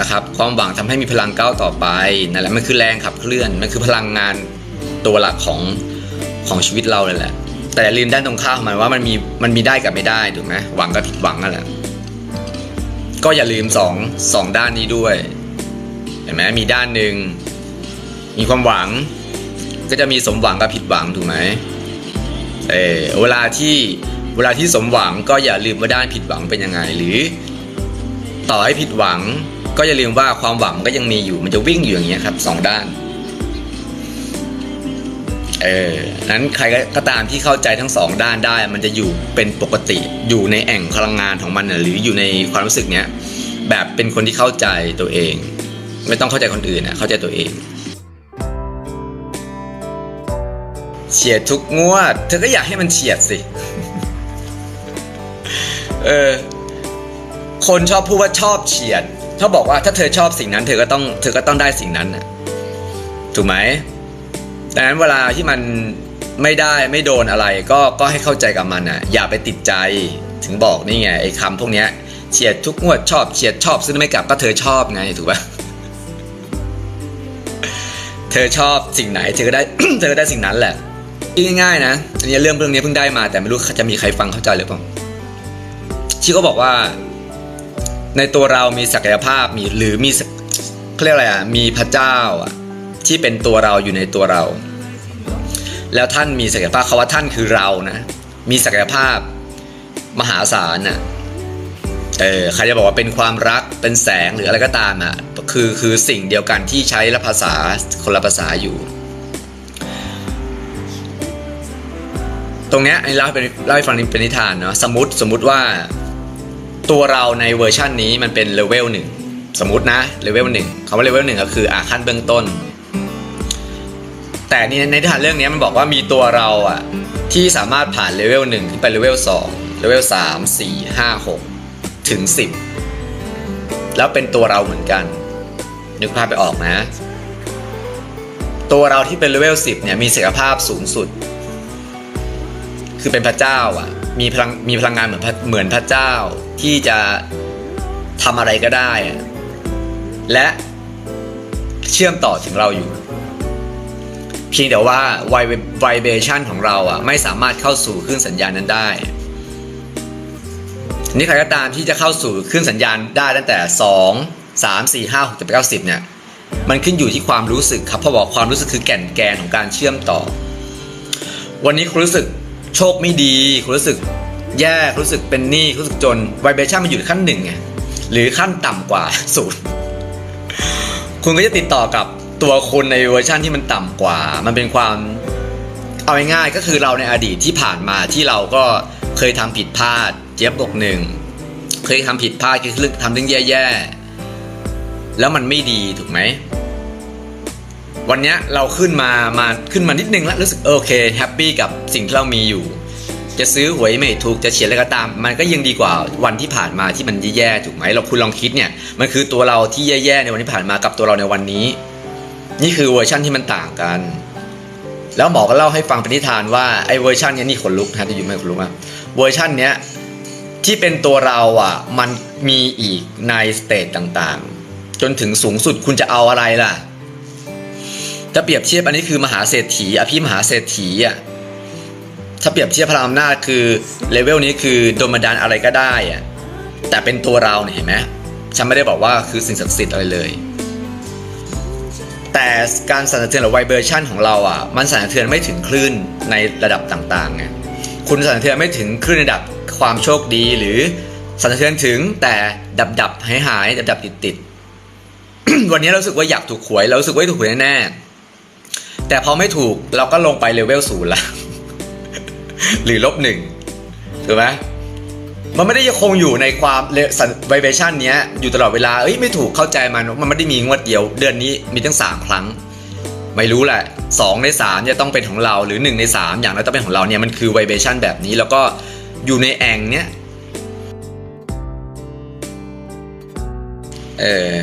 นะครับความหวังทำให้มีพลังก้าวต่อไปนั่นแหละมันคือแรงขับเคลื่อนมันคือพลังงานตัวหลักของของชีวิตเราเลยแหละ แต่อย่าลืมด้านตรงข้ามมันว่ามันมีมันมีได้กับไม่ได้ถูกไหมหวังกับผิดหวังนั่นแหละก็อย่าลืมสองสองด้านนี้ด้วยเห็นไหมมีด้านหนึ่งมีความหวัง ก็จะมีสมหวังกับผิดหวังถูกไหมเออเวลาที่เวลาที่สมหวังก็อย่าลืมว่าด้านผิดหวังเป็นยังไงหรือ ต่อให้ผิดหวัง ก็อย่าลืมว่าความหวังมันก็ยังมีอยู่ มันจะวิ่งอยู่อย่างเงี้ยครับสองด้าน เออนั้นใครก็ตามที่เข้าใจทั้งสองด้านได้ มันจะอยู่เป็นปกติอยู่ในแอ่งพลังงานของมันหรืออยู่ในความรู้สึกเนี้ยแบบเป็นคนที่เข้าใจตัวเอง ไม่ต้องเข้าใจคนอื่นนะเข้าใจตัวเองเฉียดทุกงวด เธอก็อยากให้มันเฉียดสิ เออ คนชอบพูดว่าชอบเฉียด เขาบอกว่าถ้าเธอชอบสิ่งนั้น เธอก็ต้องเธอก็ต้องได้สิ่งนั้นนะถูกไหมดังนั้นเวลาที่มันไม่ได้ไม่โดนอะไรก็ก็ให้เข้าใจกับมันอะ อย่าไปติดใจถึงบอกนี่ไงไอ้คำพวกเนี้ยเฉียดทุกงวดชอบเฉียดชอบซื้อไม่กลับก็เธอชอบไงถูกปะเธอชอบสิ่งไหนเธอก็ได้เธอก็ได้สิ่งนั้นแหละง่ายๆนะอันนี้เรื่องเรื่องนี้เพิ่งได้มาแต่ไม่รู้จะมีใครฟังเข้าใจหรือเปล่าที่เขาบอกว่า ในตัวเรามีศักยภาพมีหรือมีเขาเรียกอะไรอะมีพระเจ้าอะที่เป็นตัวเราอยู่ในตัวเรา แล้วท่านมีศักยภาพเขาว่าท่านคือเรานะมีศักยภาพมหาศาลน่ะเออใครจะบอกว่าเป็นความรักเป็นแสงหรืออะไรก็ตามอะคือคือสิ่งเดียวกันที่ใช้ละภาษาคนละภาษาอยู่ ตรงเนี้ยอันนี้เล่าเป็นเล่าให้ฟังเป็นนิทานเนาะสมมติสมมติว่า ตัวเราในเวอร์ชันนี้มันเป็นเลเวลหนึ่งสมมตินะเลเวลหนึ่งคำว่าเลเวลหนึ่งก็คืออะขั้นเบื้องต้น แต่นี่ในนิทานเรื่องนี้มันบอกว่ามีตัวเราอะที่สามารถผ่านเลเวลหนึ่งขึ้นไปเลเวลสองเลเวลสามสี่ห้าหกถึงสิบแล้วเป็นตัวเราเหมือนกัน นึกภาพไปออกนะ ตัวเราที่เป็นเลเวลสิบเนี่ยมีศักยภาพสูงสุด คือเป็นพระเจ้าอะมีพลังมีพลังงานเหมือนเหมือนพระเจ้า ที่จะทำอะไรก็ได้ และเชื่อมต่อถึงเราอยู่ เพียงแต่ว่าไวไวเบชันของเราอะไม่สามารถเข้าสู่คลื่นสัญญาณนั้นได้นี่ใครก็ตามที่จะเข้าสู่คลื่นสัญญาณได้ตั้งแต่ 2 3 4 5 6 7 9 10เนี่ยมันขึ้นอยู่ที่ความรู้สึกครับพราะบอกความรู้สึกคือแก่นแกนของการเชื่อมต่อ วันนี้คุณรู้สึกโชคไม่ดี คุณรู้สึก แย่รู้สึกเป็นหนี้รู้สึกจนไวเบชั่นมันอยู่ขั้นหนึ่งไงหรือขั้นต่ำกว่าศูนย์คุณก็จะติดต่อกับตัวคุณในเวอร์ชันที่มันต่ำกว่า มันเป็นความเอาง่ายๆก็คือเราในอดีตที่ผ่านมาที่เราก็เคยทำผิดพลาด เจี๊ยบบกหนึ่งเคยทำผิดพลาดคือเรื่องทำเรื่องแย่ๆแล้วมันไม่ดีถูกไหมวันนี้เราขึ้นมามาขึ้นมานิดนึงแล้วรู้สึกโอเคแฮปปี้กับสิ่งที่เรามีอยู่ จะซื้อหวยไม่ถูกจะเฉียดอะไรก็ตาม มันก็ยังดีกว่าวันที่ผ่านมาที่มันแย่ๆถูกไหมเราคุณลองคิดเนี่ยมันคือตัวเราที่แย่ๆในวันที่ผ่านมากับตัวเราในวันนี้ นี่คือเวอร์ชั่นที่มันต่างกัน แล้วหมอก็เล่าให้ฟังเป็นนิทานว่าไอ้เวอร์ชันนี้นี่ขนลุกนะจะอยู่ไม่ขนลุกอะเวอร์ชันเนี้ยที่เป็นตัวเราอะมันมีอีกในสเตจต่างๆ จนถึงสูงสุดคุณจะเอาอะไรล่ะถ้าเปรียบเทียบอันนี้คือมหาเศรษฐีอภิมหาเศรษฐีอะ ถ้าเปรียบเทียบพลังอำนาจคือเลเวลนี้คือโดนบันดาลอะไรก็ได้อะแต่เป็นตัวเราเนี่ยเห็นไหมฉันไม่ได้บอกว่าคือสิ่งศักดิ์สิทธิ์อะไรเลย แต่การสั่นสะเทือนหรือไวเบอร์ชันของเราอะมันสั่นสะเทือนไม่ถึงคลื่นในระดับต่างๆไงคุณสั่นสะเทือนไม่ถึงคลื่นระดับความโชคดีหรือสั่นสะเทือนถึงแต่ดับดับหายหายดับดับติดติดๆวันนี้เราสึกว่าอยากถูกหวยเราสึกว่าถูกหวยแน่ๆแต่พอไม่ถูกเราก็ลงไปเลเวลศูนย์ละ หรือลบหนึ่งถูกไหมมันไม่ได้ยังคงอยู่ในความไวเบชันเนี้ยอยู่ตลอดเวลาเอ้ยไม่ถูกเข้าใจมันมันไม่ได้มีงวดเดียว เดือนนี้มีตั้งสามครั้ง ไม่รู้แหละสองในสามจะต้องเป็นของเราหรือหนึ่งในสามอย่างนั้นต้องเป็นของเราเนี่ยมันคือไวเบชันแบบนี้แล้วก็อยู่ในแองเนี้ยเออ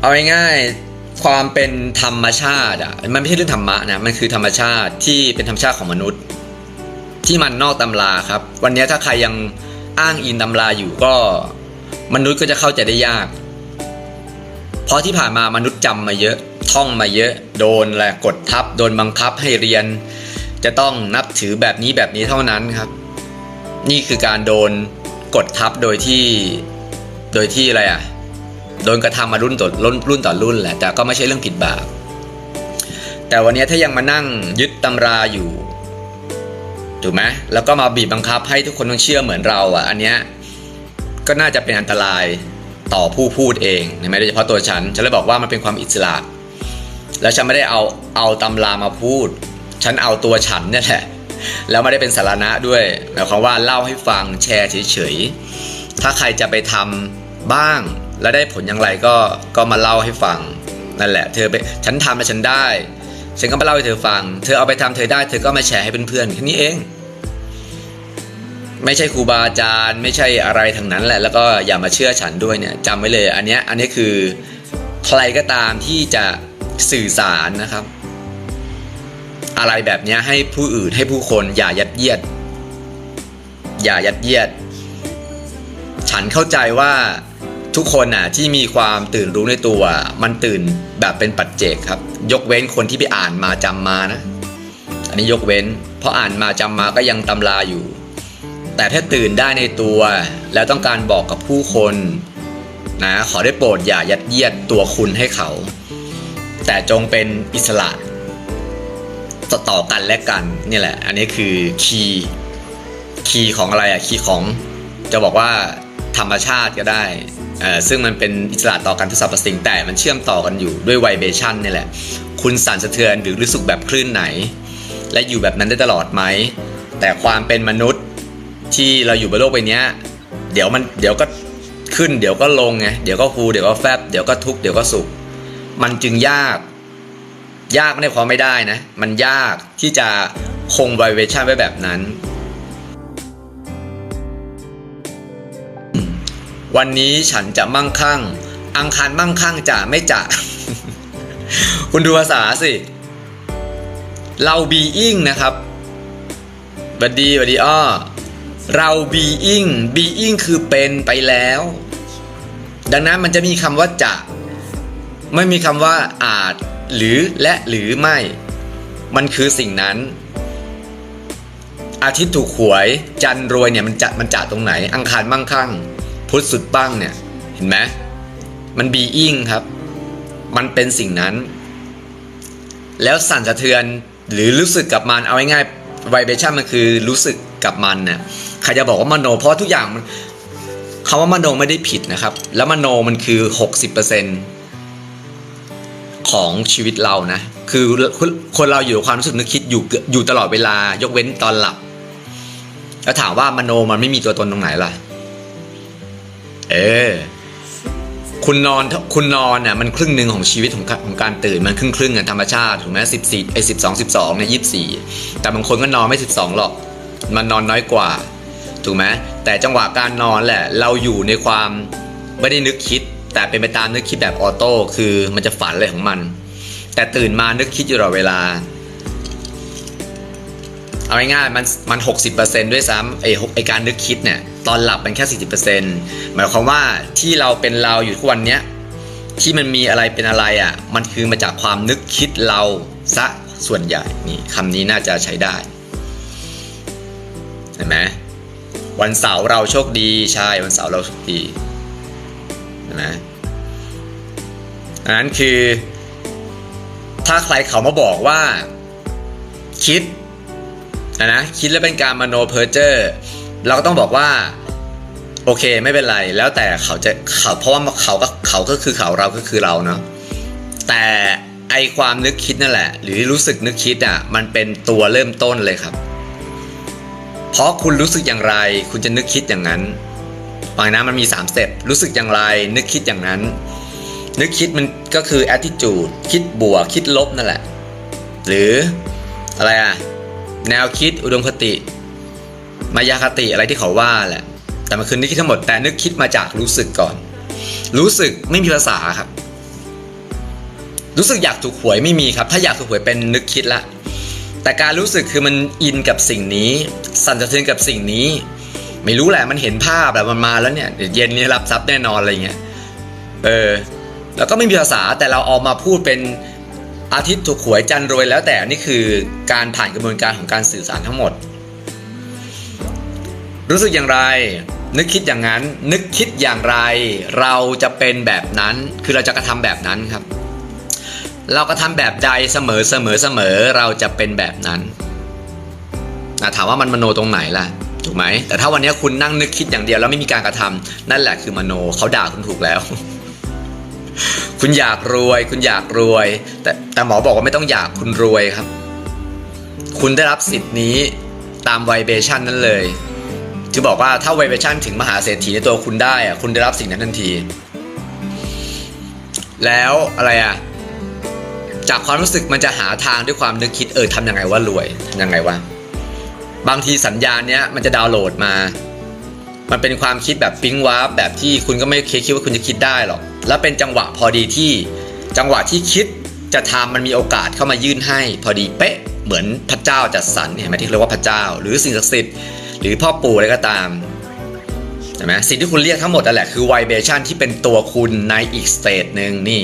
เอาง่ายๆความเป็นธรรมชาติอะมันไม่ใช่เรื่องธรรมะนะมันคือธรรมชาติที่เป็นธรรมชาติของมนุษย์ ที่มันนอกตำราครับ วันนี้ถ้าใครยังอ้างอินตำราอยู่ก็มนุษย์ก็จะเข้าใจได้ยาก เพราะที่ผ่านมามนุษย์จำมาเยอะท่องมาเยอะ โดนแหละกดทับ โดนบังคับให้เรียน จะต้องนับถือแบบนี้แบบนี้เท่านั้นครับ นี่คือการโดนกดทับโดยที่โดยที่อะไรอะโดนกระทำมารุ่นต่อรุ่นรุ่นต่อรุ่นแหละแต่ก็ไม่ใช่เรื่องผิดบาปแต่วันนี้ถ้ายังมานั่งยึดตำราอยู่ ถูกไหมแล้วก็มาบีบบังคับให้ทุกคนต้องเชื่อเหมือนเราอะ อันเนี้ยก็น่าจะเป็นอันตรายต่อผู้พูดเองใช่ไหมโดยเฉพาะตัวฉัน ฉันเลยบอกว่ามันเป็นความอิสระ แล้วฉันไม่ได้เอาเอาตำรามาพูด ฉันเอาตัวฉันเนี่ยแหละ แล้วไม่ได้เป็นสาระด้วยหมายความว่าเล่าให้ฟังแชร์เฉยๆ ถ้าใครจะไปทำบ้าง แล้วได้ผลอย่างไรก็ก็มาเล่าให้ฟังนั่นแหละ เธอไปฉันทำแล้วฉันได้ ฉันก็มาเล่าให้เธอฟัง เธอเอาไปทำเธอได้ เธอก็มาแชร์ให้เพื่อนๆแค่นี้เอง ไม่ใช่ครูบาอาจารย์ ไม่ใช่อะไรทางนั้นแหละ แล้วก็อย่ามาเชื่อฉันด้วยเนี่ยจำไว้เลย อันเนี้ยอันนี้คือใครก็ตามที่จะสื่อสารนะครับ อะไรแบบนี้ให้ผู้อื่นให้ผู้คนอย่ายัดเยียด อย่ายัดเยียด ฉันเข้าใจว่าทุกคนน่ะที่มีความตื่นรู้ในตัว มันตื่นแบบเป็นปัจเจกครับ ยกเว้นคนที่ไปอ่านมาจำมานะ อันนี้ยกเว้น เพราะอ่านมาจำมาก็ยังตำราอยู่ แต่ถ้าตื่นได้ในตัว แล้วต้องการบอกกับผู้คนนะขอได้โปรดอย่ายัดเยียดตัวคุณให้เขา แต่จงเป็นอิสระต่อต่อกันและกันนี่แหละ อันนี้คือคีย์คีย์ของอะไรอะคีย์ของจะบอกว่าธรรมชาติก็ได้ซึ่งมันเป็นอิสระต่อกันทุกสรรพสิ่งแต่มันเชื่อมต่อกันอยู่ด้วยไวเบชันนี่แหละ คุณสั่นสะเทือนหรือรู้สึกแบบคลื่นไหน และอยู่แบบนั้นได้ตลอดไหม แต่ความเป็นมนุษ ที่เราอยู่บนโลกใบนี้เดี๋ยวมันเดี๋ยวก็ขึ้นเดี๋ยวก็ลงไงเดี๋ยวก็ฟูเดี๋ยวก็แฟบเดี๋ยวก็ทุกเดี๋ยวก็สุข มันจึงยาก ยากไม่ได้ความไม่ได้นะ มันยากที่จะคงไวเบชันไว้แบบนั้น วันนี้ฉันจะมั่งคั่ง อังคารมั่งคั่งจะไม่จะคุณดูภาษาสิ เรา being นะครับบัดดีบัดดีอ้อ เรา being being คือเป็นไปแล้ว ดังนั้นมันจะมีคำว่าจะ ไม่มีคำว่าอาจ หรือและหรือไม่ มันคือสิ่งนั้น อาทิตย์ถูกหวย จันรวยเนี่ยมันจะมันจะตรงไหน อังคารมั่งคั่ง พุธสุดบ้งเนี่ยเห็นไหมมัน being ครับ มันเป็นสิ่งนั้น แล้วสั่นสะเทือนหรือรู้สึกกับมันเอาง่ายๆ vibration มันคือรู้สึกกับมันเนี่ย ใครจะบอกว่ามโน เพราะทุกอย่างมันคำว่ามโนไม่ได้ผิดนะครับ แล้วมโนมันคือ 60%ของชีวิตเรานะ คือคนเราอยู่กับความรู้สึกนึกคิดอยู่อยู่ตลอดเวลายกเว้นตอนหลับ แล้วถามว่ามโนมันไม่มีตัวตนตรงไหนล่ะ เออคุณนอนคุณนอนเนี่ยมันครึ่งหนึ่งของชีวิตของของการตื่นมันครึ่งครึ่งกันธรรมชาติถูกไหมสิบสี่ไอสิบสองสิบสองเนี่ยยี่สิบสี่แต่บางคนก็นอนไม่สิบสองหรอก มันนอนน้อยกว่า ถูกไหมแต่จังหวะการนอนแหละ เราอยู่ในความไม่ได้นึกคิด แต่เป็นไปตามนึกคิดแบบออโต้คือมันจะฝันอะไรของมัน แต่ตื่นมานึกคิดอยู่ตลอดเวลา เอาง่ายๆมันมันหกสิบเปอร์เซนด้วยซ้ำไอไอการนึกคิดเนี่ยตอนหลับมันแค่สี่สิบเปอร์เซ็นหมายความว่าที่เราเป็นเราอยู่ทุกวันเนี้ยที่มันมีอะไรเป็นอะไรอะ่ะ มันคือมาจากความนึกคิดเราซะส่วนใหญ่นี่คำนี้น่าจะใช้ได้เห็นไหม วันเสาร์เราโชคดีใช่วันเสาร์เราโชคดีนไหมอันนั้นคือ ถ้าใครเขามาบอกว่าคิดนะนะคิดแล้วเป็นการมโนเพอร์เจอร์เราก็ต้องบอกว่า โอเคไม่เป็นไร แล้วแต่เขาจะเขาเพราะว่าเขาก็เขาก็คือเขาเราก็คือเราเนาะแต่ไอความนึกคิดนั่นแหละ หรือรู้สึกนึกคิดอะมันเป็นตัวเริ่มต้นเลยครับ เพราะคุณรู้สึกอย่างไร คุณจะนึกคิดอย่างนั้นฟังนะมันมี3สเต็ปรู้สึกอย่างไร นึกคิดอย่างนั้น นึกคิดมันก็คือ attitude คิดบวกคิดลบนั่นแหละ หรืออะไรอะแนวคิดอุดมคติ มายาคติอะไรที่เขาว่าแหละ แต่มันคือนึกคิดทั้งหมดแต่นึกคิดมาจากรู้สึกก่อน รู้สึกไม่มีภาษาครับ รู้สึกอยากถูกหวยไม่มีครับ ถ้าอยากถูกหวยเป็นนึกคิดละ แต่การรู้สึกคือมันอินกับสิ่งนี้ สั่นสะเทือนกับสิ่งนี้ ไม่รู้แหละมันเห็นภาพแหละมันมาแล้วเนี่ยเดี๋ยวเย็นนี้รับทรัพย์แน่นอนอะไรเงี้ยเออแล้วก็ไม่มีภาษาแต่เราเออกมาพูดเป็นอาทิตย์ถูกหวยจันทร์รวยแล้วแต่นี่คือการผ่านกระบวนการของการสื่อสารทั้งหมด รู้สึกอย่างไร นึกคิดอย่างนั้น นึกคิดอย่างไร เราจะเป็นแบบนั้นคือเราจะกระทำแบบนั้นครับ เรากระทำแบบใดเสมอเสมอเสมอเราจะเป็นแบบนั้นนะถามว่ามันมโนตรงไหนล่ะถูกไหมแต่ถ้าวันนี้คุณนั่งนึกคิดอย่างเดียวแล้วไม่มีการกระทำนั่นแหละคือมโนเขาด่าคุณถูกแล้ว คุณอยากรวย คุณอยากรวย แต่แต่หมอบอกว่าไม่ต้องอยากคุณรวยครับ คุณได้รับสิทธิ์นี้ตามไวเบชันนั้นเลยจะบอกว่าถ้าไวเบชันถึงมหาเศรษฐีในตัวคุณได้อะคุณได้รับสิ่งนั้นทันที แล้วอะไรอะ จากความรู้สึกมันจะหาทางด้วยความนึกคิดเออทำยังไงว่ารวยทำยังไงวะบางทีสัญญาณเนี้ยมันจะดาวน์โหลดมา มันเป็นความคิดแบบปิ๊งวาร์ปแบบที่คุณก็ไม่เคยคิดว่าคุณจะคิดได้หรอก แล้วเป็นจังหวะพอดีที่จังหวะที่คิดจะทำมันมีโอกาสเข้ามายื่นให้ พอดีเป๊ะเหมือนพระเจ้าจัดสรรเห็นไหมที่เรียกว่าพระเจ้า หรือสิ่งศักดิ์สิทธิ์หรือพ่อปู่อะไรก็ตามเห็นไหมสิ่งที่คุณเรียกทั้งหมดนั่นแหละคือไวเบชันที่เป็นตัวคุณในอีกสเตจหนึ่งนี่